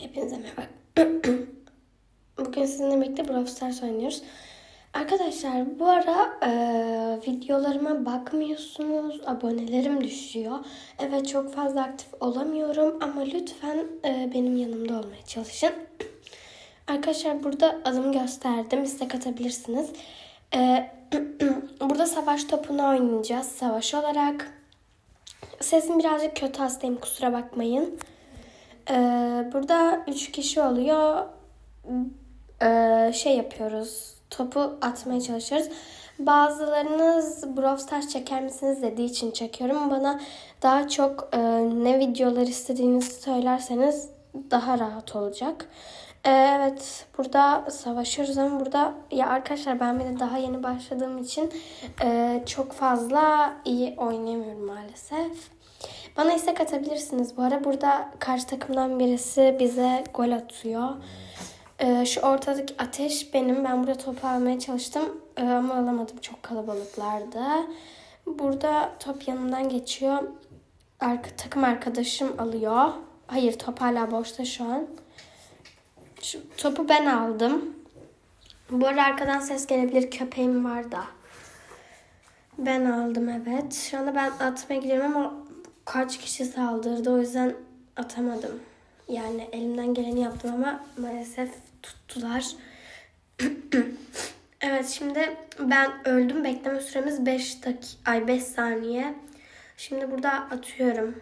Hepinize merhaba. Bugün sizinle birlikte Brawl Stars oynuyoruz. Arkadaşlar bu ara e, videolarıma bakmıyorsunuz. Abonelerim düşüyor. Evet çok fazla aktif olamıyorum ama lütfen e, benim yanımda olmaya çalışın. Arkadaşlar burada adımı gösterdim. İstek atabilirsiniz. E, burada savaş topunu oynayacağız. Savaş olarak. Sesim birazcık kötü hastayım kusura bakmayın. Ee, burada üç kişi oluyor. Ee, şey yapıyoruz. Topu atmaya çalışıyoruz. Bazılarınız Brawl Stars çeker misiniz dediği için çekiyorum. Bana daha çok e, ne videolar istediğinizi söylerseniz daha rahat olacak. Evet burada savaşıyoruz ama burada ya arkadaşlar ben bir de daha yeni başladığım için e, çok fazla iyi oynayamıyorum maalesef. Bana istek atabilirsiniz. Bu ara burada karşı takımdan birisi bize gol atıyor. Ee, şu ortadaki ateş benim. Ben burada topu almaya çalıştım ee, ama alamadım. Çok kalabalıklardı. Burada top yanımdan geçiyor. Arka, takım arkadaşım alıyor. Hayır top hala boşta şu an. Şu topu ben aldım. Bu arada arkadan ses gelebilir. Köpeğim var da. Ben aldım evet. Şu anda ben atmaya gidiyorum ama kaç kişi saldırdı o yüzden atamadım. Yani elimden geleni yaptım ama maalesef tuttular. evet şimdi ben öldüm. Bekleme süremiz 5 dakika ay 5 saniye. Şimdi burada atıyorum.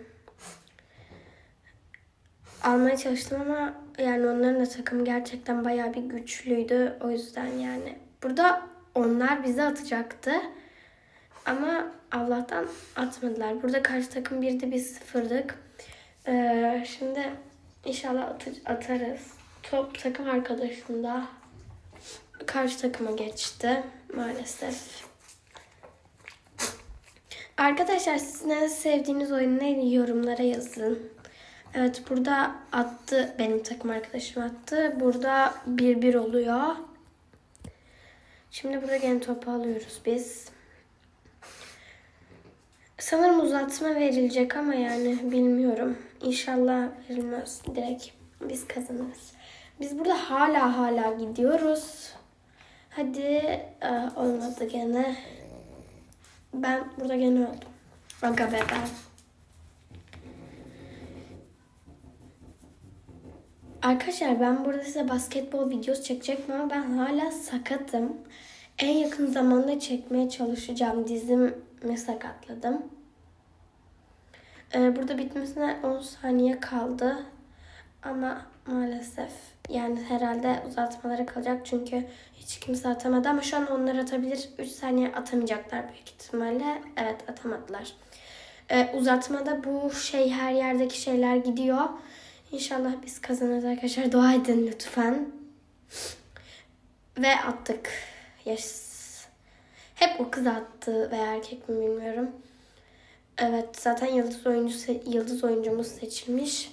Almaya çalıştım ama yani onların da takım gerçekten bayağı bir güçlüydü. O yüzden yani burada onlar bize atacaktı. Ama Allah'tan atmadılar. Burada karşı takım birdi biz sıfırdık. Ee, şimdi inşallah at- atarız. Top takım arkadaşım da karşı takıma geçti maalesef. Arkadaşlar sizin en sevdiğiniz oyun neydi yorumlara yazın. Evet burada attı benim takım arkadaşım attı. Burada 1-1 oluyor. Şimdi burada gene topu alıyoruz biz. Sanırım uzatma verilecek ama yani bilmiyorum. İnşallah verilmez. Direkt biz kazanırız. Biz burada hala hala gidiyoruz. Hadi Aa, olmadı gene. Ben burada gene öldüm. Aga be. Arkadaşlar ben burada size basketbol videosu çekecektim ama ben hala sakatım. En yakın zamanda çekmeye çalışacağım. Dizimi sakatladım. Ee, burada bitmesine 10 saniye kaldı. Ama maalesef yani herhalde uzatmalara kalacak çünkü hiç kimse atamadı ama şu an onlar atabilir. 3 saniye atamayacaklar büyük ihtimalle. Evet atamadılar. Ee, uzatmada bu şey her yerdeki şeyler gidiyor. İnşallah biz kazanırız arkadaşlar. Dua edin lütfen. Ve attık. Yes. Hep o kız attı veya erkek mi bilmiyorum. Evet zaten yıldız oyuncu yıldız oyuncumuz seçilmiş.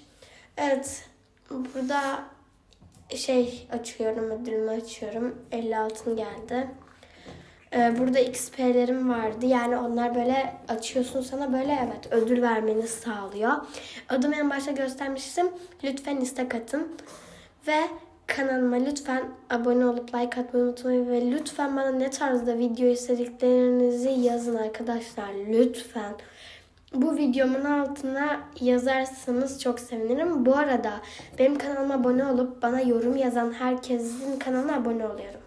Evet burada şey açıyorum ödülümü açıyorum. 50 altın geldi. Ee, burada XP'lerim vardı. Yani onlar böyle açıyorsun sana böyle evet ödül vermeni sağlıyor. Adımı en başta göstermiştim. Lütfen istek atın. Ve kanalıma lütfen abone olup like atmayı unutmayın. Ve lütfen bana ne tarzda video istediklerinizi yazın arkadaşlar. Lütfen. Bu videomun altına yazarsanız çok sevinirim. Bu arada benim kanalıma abone olup bana yorum yazan herkesin kanalına abone oluyorum.